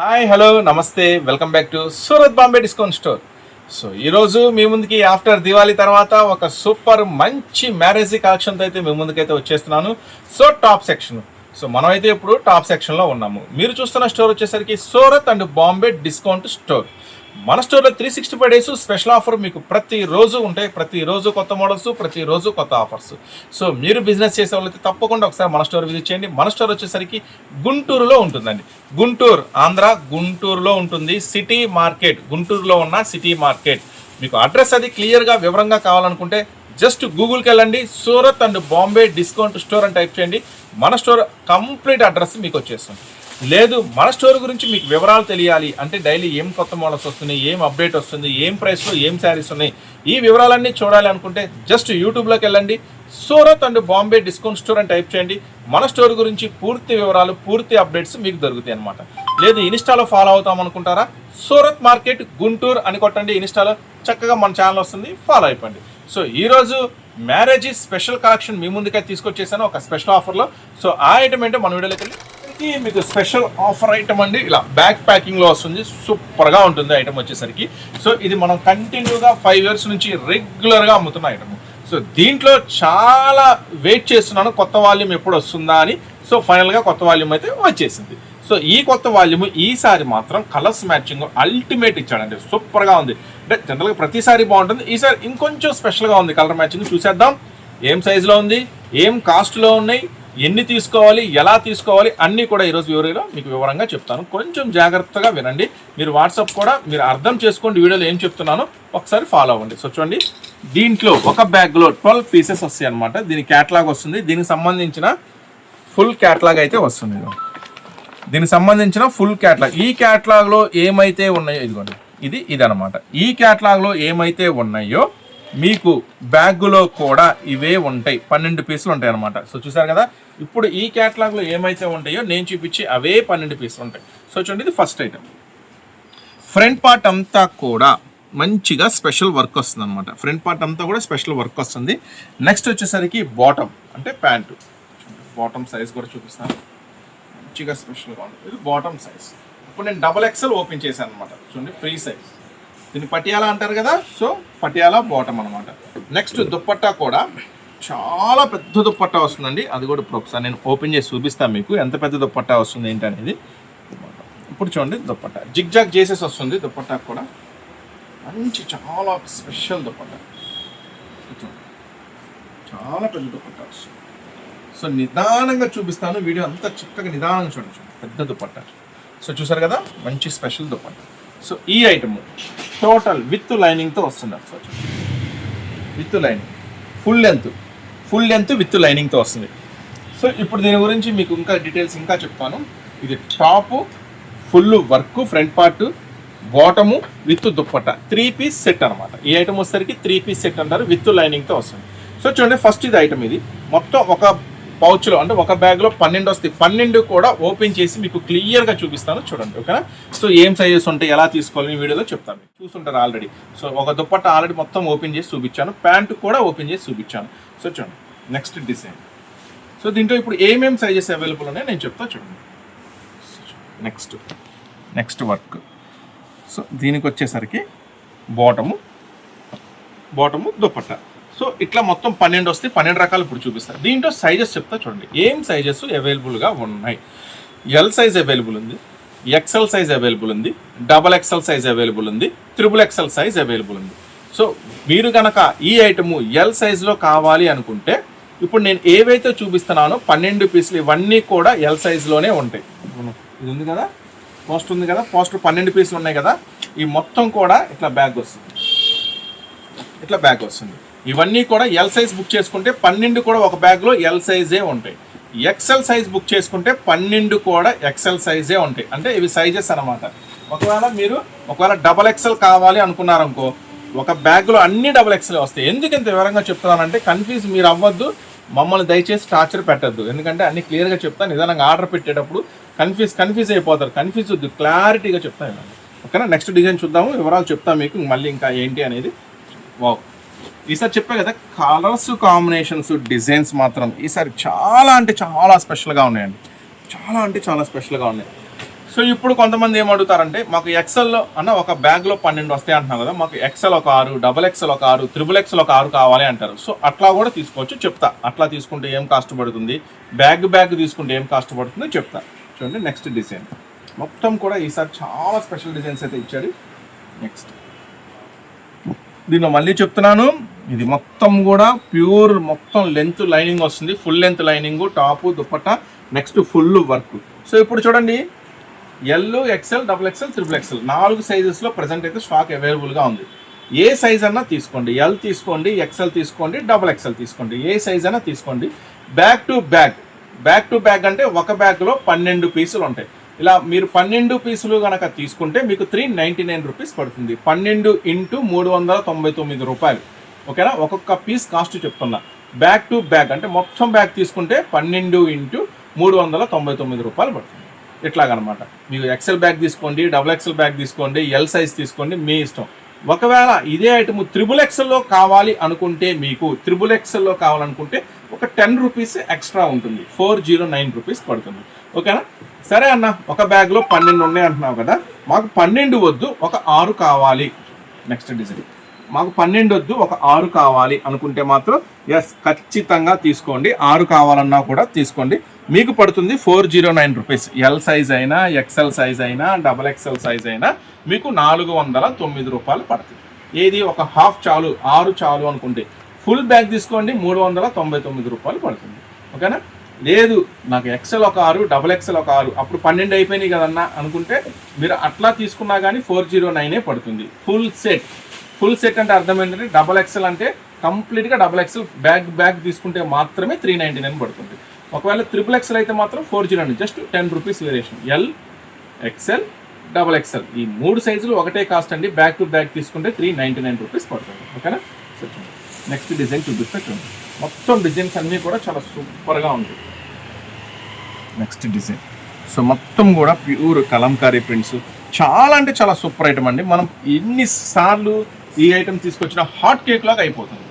Hi hello నమస్తే welcome back to Surat Bombay discount store so ఈరోజు మీ ముందుకి ఆఫ్టర్ దివాళీ తర్వాత ఒక సూపర్ మంచి మ్యారేజ్ కలెక్షన్తో అయితే మీ ముందుకైతే వచ్చేస్తున్నాను. సో టాప్ సెక్షన్ సో మనమైతే ఇప్పుడు టాప్ సెక్షన్లో ఉన్నాము. మీరు చూస్తున్న స్టోర్ వచ్చేసరికి Surat and Bombay discount store మన స్టోర్లో three sixty five days special offer మీకు ప్రతిరోజు ఉంటాయి. ప్రతిరోజు కొత్త మోడల్స్ ప్రతిరోజు కొత్త ఆఫర్స్ సో మీరు బిజినెస్ చేసే వాళ్ళైతే తప్పకుండా ఒకసారి మన స్టోర్ విజిట్ చేయండి. మన స్టోర్ వచ్చేసరికి గుంటూరులో ఉంటుందండి. గుంటూరు ఆంధ్ర గుంటూరులో ఉంటుంది. సిటీ మార్కెట్ గుంటూరులో ఉన్న సిటీ మార్కెట్ మీకు అడ్రస్ అది క్లియర్గా వివరంగా కావాలనుకుంటే జస్ట్ గూగుల్కి వెళ్ళండి. Surat and Bombay discount store అని టైప్ చేయండి. మన స్టోర్ కంప్లీట్ అడ్రస్ మీకు వచ్చేస్తుంది. లేదు మన స్టోర్ గురించి మీకు వివరాలు తెలియాలి. అంటే డైలీ ఏం కొత్త మోడల్స్ వస్తున్నాయి ఏం అప్డేట్ వస్తుంది ఏం ప్రైస్లో ఏం శారీస్ ఉన్నాయి ఈ వివరాలన్నీ చూడాలి అనుకుంటే జస్ట్ యూట్యూబ్లోకి వెళ్ళండి. Surat and Bombay discount store అని టైప్ చేయండి. మన స్టోర్ గురించి పూర్తి వివరాలు పూర్తి అప్డేట్స్ మీకు దొరుకుతాయి అనమాట లేదు ఇన్స్టాలో ఫాలో అవుతాం అనుకుంటారా? సూరత్ మార్కెట్ గుంటూరు అని కొట్టండి ఇన్స్టాలో. చక్కగా మన ఛానల్ వస్తుంది ఫాలో అయిపోండి. సో ఈరోజు మ్యారేజ్ స్పెషల్ కలెక్షన్ మీ ముందుకే తీసుకొచ్చేసాను ఒక స్పెషల్ ఆఫర్లో. సో ఆ ఐటమ్ ఏంటో మన వీడియోలోకి వెళ్ళి ఇది మీకు స్పెషల్ ఆఫర్ ఐటమ్ అండి. ఇలా బ్యాక్ ప్యాకింగ్లో వస్తుంది. సూపర్గా ఉంటుంది ఐటమ్ వచ్చేసరికి. సో ఇది మనం కంటిన్యూగా ఫైవ్ ఇయర్స్ నుంచి రెగ్యులర్గా అమ్ముతున్న ఐటమ్. సో దీంట్లో చాలా వెయిట్ చేస్తున్నాను. కొత్త వాల్యూమ్ ఎప్పుడు వస్తుందా అని. సో ఫైనల్గా కొత్త వాల్యూమ్ అయితే వచ్చేసింది. సో ఈ కొత్త వాల్యూమ్ ఈసారి మాత్రం కలర్స్ మ్యాచింగ్ అల్టిమేట్ ఇచ్చాడండి. సూపర్గా ఉంది. అంటే జనరల్గా ప్రతిసారి బాగుంటుంది. ఈసారి ఇంకొంచెం స్పెషల్గా ఉంది కలర్ మ్యాచింగ్. చూసేద్దాం. ఏం సైజులో ఉంది? ఏం కాస్ట్లో ఉన్నాయి? ఎన్ని తీసుకోవాలి ఎలా తీసుకోవాలి అన్నీ కూడా ఈరోజు వివరంగా మీకు వివరంగా చెప్తాను. కొంచెం జాగ్రత్తగా వినండి. మీరు వాట్సాప్ కూడా మీరు అర్థం చేసుకోండి వీడియోలో ఏం చెప్తున్నానో ఒకసారి ఫాలో అవ్వండి. సో చూడండి దీంట్లో ఒక బ్యాగ్లో ట్వెల్వ్ పీసెస్ వస్తాయి అనమాట దీని క్యాట్లాగ్ వస్తుంది. దీనికి సంబంధించిన ఫుల్ క్యాట్లాగ్ అయితే వస్తుంది. దీనికి సంబంధించిన ఫుల్ క్యాట్లాగ్. ఈ క్యాట్లాగ్లో ఏమైతే ఉన్నాయో ఇదిగోండి ఇది ఇదనమాట ఈ క్యాట్లాగ్లో ఏమైతే ఉన్నాయో మీకు బ్యాగులో కూడా ఇవే ఉంటాయి. పన్నెండు పీసులు ఉంటాయి అనమాట సో చూసారు కదా? ఇప్పుడు ఈ క్యాటలాగ్లో ఏమైతే ఉంటాయో నేను చూపించి అవే పన్నెండు పీసులు ఉంటాయి. సో చూడండి ఇది ఫస్ట్ ఐటమ్. ఫ్రంట్ పార్ట్ అంతా కూడా మంచిగా స్పెషల్ వర్క్ వస్తుంది అనమాట ఫ్రంట్ పార్ట్ అంతా కూడా స్పెషల్ వర్క్ వస్తుంది. నెక్స్ట్ వచ్చేసరికి బాటమ్ అంటే ప్యాంటు. బాటమ్ సైజ్ కూడా చూపిస్తాను. మంచిగా స్పెషల్గా ఉంటుంది. ఇది బాటమ్ సైజ్. ఇప్పుడు నేను డబల్ ఎక్సెల్ ఓపెన్ చేశాను అనమాట చూడండి ఫ్రీ సైజ్. దీన్ని పటియాలా అంటారు కదా సో పటియాలా బాటమ్ అనమాట నెక్స్ట్ దుప్పట్టా కూడా చాలా పెద్ద దుప్పట్టా వస్తుందండి. అది కూడా ఇప్పుడు ఒకసారి నేను ఓపెన్ చేసి చూపిస్తాను మీకు. ఎంత పెద్ద దుప్పట్టా వస్తుంది ఏంటనేది ఇప్పుడు చూడండి దుప్పట్టా. జిగ్ జాగ్ చేసేసి వస్తుంది దుప్పట్టా కూడా. మంచి చాలా స్పెషల్ దుప్పట్టా. చాలా పెద్ద దుప్పట్టా వస్తుంది. సో నిదానంగా చూపిస్తాను. వీడియో అంతా చక్కగా నిదానంగా చూడండి. చూడండి. పెద్ద దుప్పట్టా. సో చూసారు కదా మంచి స్పెషల్ దుప్పట్టా. సో ఈ ఐటమ్ టోటల్ విత్ లైనింగ్తో వస్తుంది so with lining. Full length. Full length with లైనింగ్తో వస్తుంది. సో ఇప్పుడు దీని గురించి మీకు ఇంకా డీటెయిల్స్ ఇంకా చెప్తాను. ఇది top full work front part bottom with dupatta. Three piece set అనమాట ఈ ఐటమ్ వచ్చేసరికి త్రీ పీస్ సెట్ అంటారు విత్ లైనింగ్తో వస్తుంది. సో చూడండి ఫస్ట్ ఇది ఐటమ్ ఇది. మొత్తం ఒక పౌచ్లో అంటే ఒక బ్యాగ్లో పన్నెండు వస్తాయి. పన్నెండు కూడా ఓపెన్ చేసి మీకు క్లియర్గా చూపిస్తాను. చూడండి ఓకేనా? సో ఏం సైజెస్ ఉంటాయి ఎలా తీసుకోవాలి ఈ వీడియోలో చెప్తాను. చూస్తుంటారు ఆల్రెడీ సో ఒక దుప్పట్ట ఆల్రెడీ మొత్తం ఓపెన్ చేసి చూపించాను. ప్యాంటు కూడా ఓపెన్ చేసి చూపించాను. సో చూడండి నెక్స్ట్ డిజైన్ సో దీంట్లో ఇప్పుడు ఏమేం సైజెస్ అవైలబుల్ ఉన్నాయో నేను చెప్తా చూడండి. నెక్స్ట్ నెక్స్ట్ వర్క్ సో దీనికి వచ్చేసరికి బాటము బాటము దుప్పట్ట. సో ఇట్లా మొత్తం పన్నెండు వస్తే పన్నెండు రకాలు ఇప్పుడు చూపిస్తారు. దీంట్లో సైజెస్ చెప్తా చూడండి. ఏం సైజెస్ అవైలబుల్గా ఉన్నాయి? ఎల్ సైజ్ అవైలబుల్ ఉంది ఎక్సెల్ సైజ్ అవైలబుల్ ఉంది డబల్ ఎక్సెల్ సైజ్ అవైలబుల్ ఉంది త్రిబుల్ ఎక్సెల్ సైజ్ అవైలబుల్ ఉంది. సో మీరు కనుక ఈ ఐటము ఎల్ సైజులో కావాలి అనుకుంటే ఇప్పుడు నేను ఏవైతే చూపిస్తున్నానో పన్నెండు పీసులు ఇవన్నీ కూడా ఎల్ సైజులోనే ఉంటాయి. ఇది ఉంది కదా? పోస్ట్ ఉంది కదా? పోస్ట్ పన్నెండు పీసులు ఉన్నాయి కదా? ఈ మొత్తం కూడా ఇట్లా బ్యాగ్ వస్తుంది. ఇట్లా బ్యాగ్ వస్తుంది. ఇవన్నీ కూడా ఎల్ సైజ్ బుక్ చేసుకుంటే పన్నెండు కూడా ఒక బ్యాగ్లో ఎల్ సైజే ఉంటాయి. ఎక్సెల్ సైజ్ బుక్ చేసుకుంటే పన్నెండు కూడా ఎక్సెల్ సైజే ఉంటాయి. అంటే ఇవి సైజెస్ అన్నమాట. ఒకవేళ మీరు ఒకవేళ డబల్ ఎక్సెల్ కావాలి అనుకున్నారనుకో ఒక బ్యాగ్లో అన్ని డబల్ ఎక్సెల్ వస్తాయి. ఎందుకు ఇంత వివరంగా చెప్తున్నానంటే కన్ఫ్యూజ్ మీరు అవ్వద్దు. మమ్మల్ని దయచేసి టార్చర్ పెట్టద్దు. ఎందుకంటే అన్ని క్లియర్గా చెప్తాను నిదానంగా ఆర్డర్ పెట్టేటప్పుడు కన్ఫ్యూజ్ కన్ఫ్యూజ్ అయిపోతారు. కన్ఫ్యూజ్ వద్దు క్లారిటీగా చెప్తాను ఓకేనా నెక్స్ట్ డిజైన్ చూద్దాము. వివరాలు చెప్తాను మీకు. మళ్ళీ ఇంకా ఏంటి అనేది. వావ్ ఈసారి చెప్పా కదా కలర్స్ కాంబినేషన్స్ డిజైన్స్ మాత్రం ఈసారి చాలా అంటే చాలా స్పెషల్గా ఉన్నాయండి. చాలా అంటే చాలా స్పెషల్గా ఉన్నాయి. సో ఇప్పుడు కొంతమంది ఏం అడుగుతారంటే మాకు ఎక్సెల్లో అన్న ఒక బ్యాగ్లో పన్నెండు వస్తాయి అంటున్నాం కదా మాకు ఎక్సెల్ ఒక ఆరు డబల్ ఎక్సెల్ ఒక ఆరు త్రిబుల్ ఎక్సెల్ ఒక ఆరు కావాలి అంటారు. సో అట్లా కూడా తీసుకోవచ్చు చెప్తా. అట్లా తీసుకుంటే ఏం కాస్ట్ పడుతుంది? బ్యాగ్ బ్యాగ్ తీసుకుంటే ఏం కాస్ట్ పడుతుందో చెప్తా. చూడండి నెక్స్ట్ డిజైన్ మొత్తం కూడా ఈసారి చాలా స్పెషల్ డిజైన్స్ అయితే ఇచ్చాడు నెక్స్ట్ దీనిలో మళ్ళీ చెప్తున్నాను. ఇది మొత్తం కూడా ప్యూర్ మొత్తం లెంత్ లైనింగ్ వస్తుంది. Full length lining top dupatta next full work. So ఇప్పుడు చూడండి. L XL double XL triple XL నాలుగు సైజెస్లో ప్రజెంట్ అయితే స్టాక్ అవైలబుల్గా ఉంది. ఏ సైజ్ అన్నా తీసుకోండి. ఎల్ తీసుకోండి ఎక్సెల్ తీసుకోండి డబుల్ ఎక్సెల్ తీసుకోండి. ఏ సైజ్ అయినా తీసుకోండి. Back to bag back to bag అంటే ఒక బ్యాగ్లో పన్నెండు పీసులు ఉంటాయి. ఇలా మీరు పన్నెండు పీసులు కనుక తీసుకుంటే మీకు త్రీ నైంటీ నైన్ రూపీస్ పడుతుంది. పన్నెండు ఇంటూ మూడు వందల తొంభై తొమ్మిది రూపాయలు. ఓకేనా? ఒక్కొక్క పీస్ కాస్ట్ చెప్తున్నా. బ్యాక్ టు బ్యాగ్ అంటే మొత్తం బ్యాగ్ తీసుకుంటే పన్నెండు ఇంటూ మూడు వందల తొంభై తొమ్మిది రూపాయలు పడుతుంది. ఇట్లాగనమాట. మీకు ఎక్సెల్ బ్యాగ్ తీసుకోండి డబుల్ ఎక్సెల్ బ్యాగ్ తీసుకోండి ఎల్ సైజ్ తీసుకోండి మీ ఇష్టం. ఒకవేళ ఇదే ఐటమ్ త్రిబుల్ ఎక్సెల్లో కావాలి అనుకుంటే మీకు త్రిబుల్ ఎక్సెల్లో కావాలనుకుంటే ఒక టెన్ రూపీస్ ఎక్స్ట్రా ఉంటుంది. ఫోర్ జీరో నైన్ రూపీస్ పడుతుంది. ఓకేనా? సరే అన్న ఒక బ్యాగ్లో పన్నెండు ఉన్నాయి అంటున్నావు కదా. మాకు పన్నెండు వద్దు ఒక ఆరు కావాలి. నెక్స్ట్ డిజైన్ మాకు పన్నెండు వద్దు ఒక ఆరు కావాలి అనుకుంటే మాత్రం ఎస్ ఖచ్చితంగా తీసుకోండి. ఆరు కావాలన్నా కూడా తీసుకోండి. మీకు పడుతుంది four zero nine rupees L size అయినా ఎక్సెల్ సైజ్ అయినా డబల్ ఎక్సెల్ సైజ్ అయినా మీకు నాలుగు వందల తొమ్మిది రూపాయలు పడుతుంది. ఏది ఒక హాఫ్ చాలు ఆరు చాలు అనుకుంటే ఫుల్ బ్యాగ్ తీసుకోండి మూడు వందల తొంభై తొమ్మిది రూపాయలు పడుతుంది. ఓకేనా లేదు నాకు ఎక్సెల్ ఒక ఆరు డబల్ ఎక్సెల్ ఒక ఆరు అప్పుడు పన్నెండు అయిపోయినాయి కదన్నా అనుకుంటే మీరు అట్లా తీసుకున్నా కానీ ఫోర్ జీరో నైనే పడుతుంది. ఫుల్ సెట్ ఫుల్ సెట్ అంటే అర్థం ఏంటంటే డబల్ ఎక్సెల్ అంటే కంప్లీట్గా డబల్ ఎక్సెల్ బ్యాగ్ బ్యాగ్ తీసుకుంటే మాత్రమే త్రీ నైంటీ నైన్ పడుతుంది. ఒకవేళ త్రిపుల్ ఎక్సెల్ అయితే మాత్రం four zero just ten rupees variation L XL double XL ఈ మూడు సైజులు ఒకటే కాస్ట్ అండి. బ్యాక్ టు బ్యాక్ తీసుకుంటే త్రీ నైంటీ నైన్ రూపీస్ పడుతుంది. ఓకేనా నెక్స్ట్ డిజైన్ చూపిస్తే మొత్తం డిజైన్స్ అన్నీ కూడా చాలా సూపర్గా ఉంటాయి నెక్స్ట్ డిజైన్ సో మొత్తం కూడా ప్యూర్ కలంకారీ ప్రింట్స్ చాలా అంటే చాలా సూపర్ ఐటమ్ అండి. మనం ఎన్నిసార్లు ఈ ఐటెం తీసుకొచ్చిన హాట్ కేక్ లాగా అయిపోతుంది.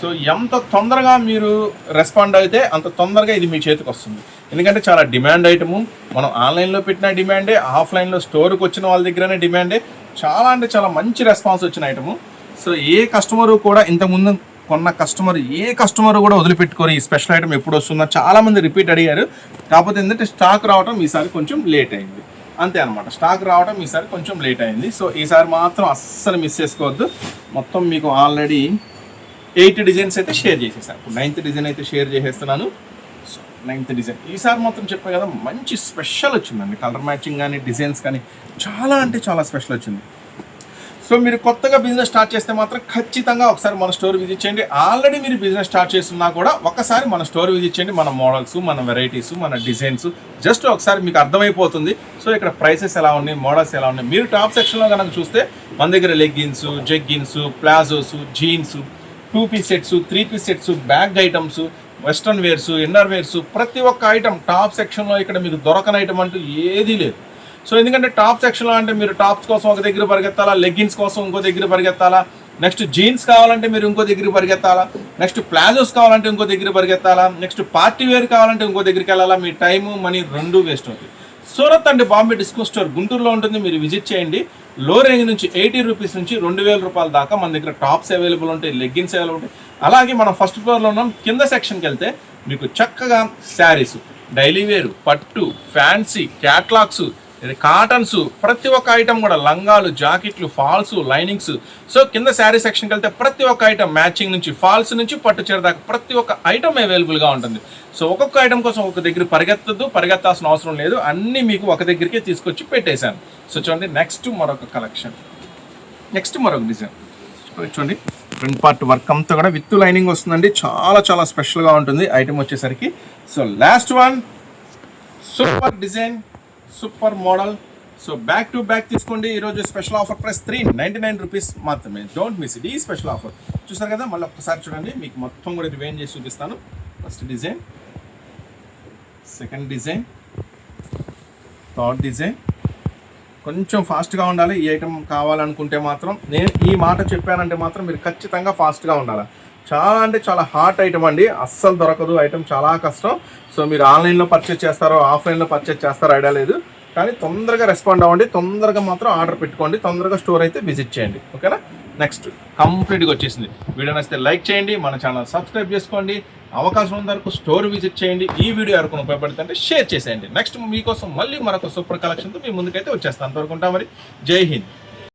సో ఎంత తొందరగా మీరు రెస్పాండ్ అయితే అంత తొందరగా ఇది మీ చేతికి వస్తుంది. ఎందుకంటే చాలా డిమాండ్ ఐటము మనం ఆన్లైన్లో పెట్టిన డిమాండే ఆఫ్లైన్లో స్టోర్కి వచ్చిన వాళ్ళ దగ్గరనే డిమాండే చాలా అంటే చాలా మంచి రెస్పాన్స్ వచ్చిన ఐటము సో ఏ కస్టమరు కూడా ఇంతకుముందు కొన్న కస్టమర్ ఏ కస్టమర్ కూడా వదిలిపెట్టుకొని ఈ స్పెషల్ ఐటమ్ ఎప్పుడు వస్తుందో. చాలామంది రిపీట్ అడిగారు. కాకపోతే ఏంటంటే స్టాక్ రావడం ఈసారి కొంచెం లేట్ అయింది. అంతే అనమాట స్టాక్ రావడం ఈసారి కొంచెం లేట్ అయింది. సో ఈసారి మాత్రం అస్సలు మిస్ చేసుకోవద్దు. మొత్తం మీకు ఆల్రెడీ ఎయిట్ డిజైన్స్ అయితే షేర్ చేసేసాను ఇప్పుడు నైన్త్ డిజైన్ అయితే షేర్ చేసేస్తున్నాను. సో నైన్త్ డిజైన్ ఈసారి మాత్రం చెప్పాను కదా మంచి స్పెషల్ వచ్చిందండి. కలర్ మ్యాచింగ్ కానీ డిజైన్స్ కానీ చాలా అంటే చాలా స్పెషల్ వచ్చింది. సో మీరు కొత్తగా బిజినెస్ స్టార్ట్ చేస్తే మాత్రం ఖచ్చితంగా ఒకసారి మన స్టోర్ విజిట్ చేయండి. ఆల్రెడీ మీరు బిజినెస్ స్టార్ట్ చేస్తున్నా కూడా ఒకసారి మన స్టోర్ విజిట్ చేయండి. మన మోడల్స్ మన వెరైటీస్ మన డిజైన్స్ జస్ట్ ఒకసారి మీకు అర్థమైపోతుంది. సో ఇక్కడ ప్రైసెస్ ఎలా ఉన్నాయి మోడల్స్ ఎలా ఉన్నాయి? మీరు టాప్ సెక్షన్లో కనుక చూస్తే మన దగ్గర leggings jeggings palazzos jeans two piece sets three piece sets bag items western wears inner wears ప్రతి ఒక్క ఐటమ్ టాప్ సెక్షన్లో ఇక్కడ మీకు దొరకని ఐటమ్ అంటూ ఏదీ లేదు. సో ఎందుకంటే టాప్ సెక్షన్లో అంటే మీరు టాప్స్ కోసం ఒక దగ్గర పరిగెత్తాలా? లెగ్గిన్స్ కోసం ఇంకో దగ్గర పరిగెత్తాలా? నెక్స్ట్ జీన్స్ కావాలంటే మీరు ఇంకో దగ్గర పరిగెత్తాలా? నెక్స్ట్ ప్లాజోస్ కావాలంటే ఇంకో దగ్గర పరిగెత్తాలా? నెక్స్ట్ పార్టీ వేర్ కావాలంటే ఇంకో దగ్గరికి వెళ్ళాలా? మీ టైము మనీ రెండు వేస్ట్ అవుతుంది. సూరత్ అండి బాంబే డిస్కౌంట్ స్టోర్ గుంటూరులో ఉంటుంది. మీరు విజిట్ చేయండి. లో రేంజ్ నుంచి ఎయిటీ రూపీస్ నుంచి రెండు వేల రూపాయల దాకా మన దగ్గర టాప్స్ అవైలబుల్ ఉంటాయి లెగ్గిన్స్ అవైలబుల్ ఉంటాయి. అలాగే మనం ఫస్ట్ ఫ్లోర్లో ఉన్నాం. కింద సెక్షన్కి వెళ్తే మీకు చక్కగా శారీస్ డైలీ వేరు పట్టు ఫ్యాన్సీ క్యాట్లాగ్స్ కాటన్స్ ప్రతి ఒక్క ఐటమ్ కూడా లంగాలు జాకెట్లు ఫాల్స్ లైనింగ్స్ సో కింద శారీ సెక్షన్కి వెళ్తే ప్రతి ఒక్క ఐటమ్ మ్యాచింగ్ నుంచి ఫాల్స్ నుంచి పట్టు చీర దాకా ప్రతి ఒక్క ఐటమ్ అవైలబుల్గా ఉంటుంది. సో ఒక్కొక్క ఐటమ్ కోసం ఒక దగ్గర పరిగెత్తద్దు పరిగెత్తాల్సిన అవసరం లేదు. అన్నీ మీకు ఒక దగ్గరికే తీసుకొచ్చి పెట్టేశాను. సో చూడండి నెక్స్ట్ మరొక కలెక్షన్ నెక్స్ట్ మరొక డిజైన్ చూడండి ఫ్రంట్ పార్ట్ వర్క్ అంతా కూడా విత్ లైనింగ్ వస్తుందండి. చాలా చాలా స్పెషల్గా ఉంటుంది. ఐటమ్ వచ్చేసరికి. So last one super design super model. So back to back తీసుకోండి. ఈరోజు special offer price three ninety nine rupees మాత్రమే. డోంట్ మిస్ ఇట్ ఈ స్పెషల్ ఆఫర్. చూసారు కదా? మళ్ళీ ఒక్కసారి చూడండి. మీకు మొత్తం కూడా రివైన్ చేసి చూపిస్తాను. First design second design third design కొంచెం ఫాస్ట్గా ఉండాలి. ఈ ఐటమ్ కావాలనుకుంటే మాత్రం. నేను ఈ మాట చెప్పానంటే మాత్రం మీరు ఖచ్చితంగా ఫాస్ట్గా ఉండాలి. చాలా అంటే చాలా హాట్ ఐటమ్ అండి. అస్సలు దొరకదు. ఐటమ్ చాలా కష్టం. సో మీరు ఆన్లైన్లో పర్చేస్ చేస్తారో ఆఫ్లైన్లో పర్చేస్ చేస్తారో ఐడియా లేదు. కానీ తొందరగా రెస్పాండ్ అవ్వండి. తొందరగా మాత్రం ఆర్డర్ పెట్టుకోండి. తొందరగా స్టోర్ అయితే విజిట్ చేయండి. ఓకేనా? నెక్స్ట్ కంప్లీట్గా వచ్చేసింది. వీడియో నచ్చితే లైక్ చేయండి. మన ఛానల్ సబ్స్క్రైబ్ చేసుకోండి. అవకాశం ఉన్న వరకు స్టోర్ విజిట్ చేయండి. ఈ వీడియో ఎవరికి ఉపయోగపడుతుంటే షేర్ చేసేయండి. నెక్స్ట్ మీకోసం మళ్ళీ మరొక సూపర్ కలెక్షన్తో మీ ముందుకైతే వచ్చేస్తాను. అంతవరకు ఉంటాం మరి. జై హింద్.